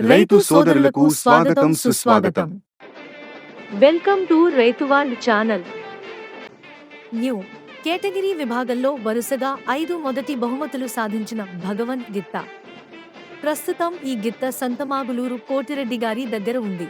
రైతు సోదరులకు స్వాగతం సుస్వాగతం. వెల్కమ్ టు రైతువాల్డ్ ఛానల్. న్యూ. కేటగిరీ విభాగంలో వరుసగా ఐదు మొదటి బహుమతులు సాధించిన భగవంత్ గిత్త. ప్రస్తుతం ఈ గిత్త సంతమాగులూరు కోటిరెడ్డి గారి దగ్గర ఉంది.